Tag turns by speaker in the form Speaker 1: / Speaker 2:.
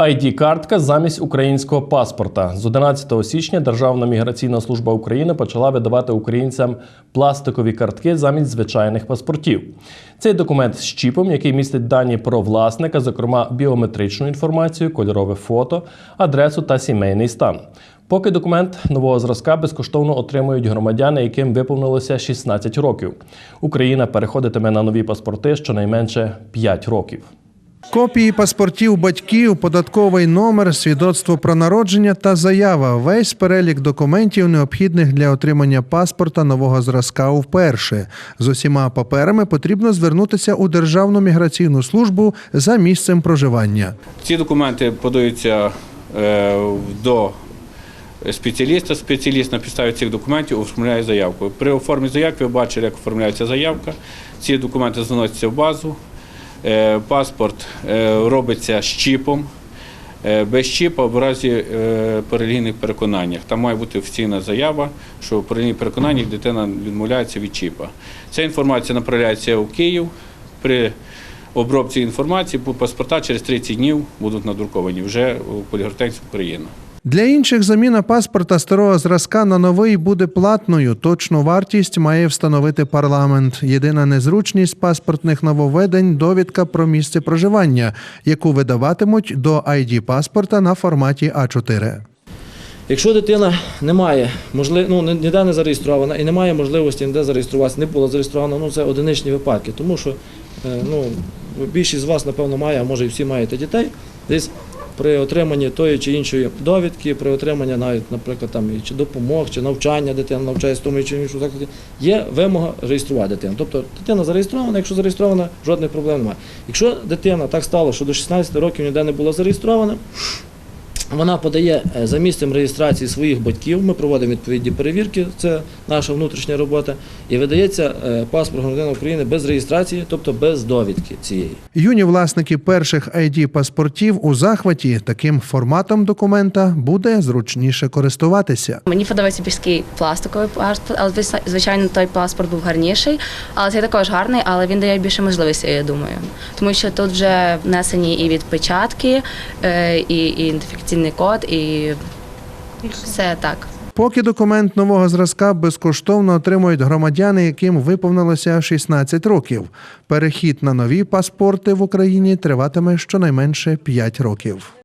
Speaker 1: ID-картка замість українського паспорта. З 11 січня Державна міграційна служба України почала видавати українцям пластикові картки замість звичайних паспортів. Цей документ з чіпом, який містить дані про власника, зокрема біометричну інформацію, кольорове фото, адресу та сімейний стан. Поки документ нового зразка безкоштовно отримують громадяни, яким виповнилося 16 років. Україна переходитиме на нові паспорти щонайменше 5 років.
Speaker 2: Копії паспортів батьків, податковий номер, свідоцтво про народження та заява весь перелік документів, необхідних для отримання паспорта нового зразка вперше. З усіма паперами потрібно звернутися у Державну міграційну службу за місцем проживання.
Speaker 3: Ці документи подаються е, до спеціаліста. Спеціаліст на підставі цих документів оформляє заявку. При оформі заявки ви бачили, як оформляється заявка. Ці документи заносяться в базу. Е, Паспорт е, робиться з чіпом. Е, Без чіпа в разі по релігійних переконаннях. Там має бути офіційна заява, що по релігійних переконаннях дитина відмовляється від чіпа. Ця інформація направляється у Київ. При обробці інформації паспорта через 30 днів будуть надруковані вже у поліграфтенці України.
Speaker 2: Для інших заміна паспорта старого зразка на новий буде платною. Точну вартість має встановити парламент. Єдина незручність паспортних нововведень довідка про місце проживання, яку видаватимуть до ID паспорта на форматі А4.
Speaker 4: Якщо дитина не має можли... ну, ніде не зареєстрована і не має можливості ніде зареєструватися, не була зареєстрована, ну це одиничні випадки, тому що е, ну, більшість з вас, напевно, має, а може і всі маєте дітей, десь при отриманні тої чи іншої довідки, при отриманні навіть, наприклад, там, чи допомог, чи навчання дитина навчається з тому чи іншому закладі, є вимога реєструвати дитину. Тобто дитина зареєстрована, якщо зареєстрована, жодних проблем немає. Якщо дитина так стало, що до 16 років ніде не була зареєстрована, вона подає е, за місцем реєстрації своїх батьків. Ми проводимо відповідні перевірки, це наша внутрішня робота. І видається е, паспорт громадянина України без реєстрації, тобто без довідки цієї.
Speaker 2: Юні власники перших ID паспортів у захваті таким форматом документа буде зручніше користуватися.
Speaker 5: Мені подобається більш пластиковий паспорт, але звичайно той паспорт був гарніший. Але цей також гарний, але він дає більше можливостей, я думаю. Тому що тут вже внесені і відпечатки, е, і, і ідентифікаційний код, і все так.
Speaker 2: Поки документ нового зразка безкоштовно отримують громадяни, яким виповнилося 16 років. Перехід на нові паспорти в Україні триватиме щонайменше 5 років.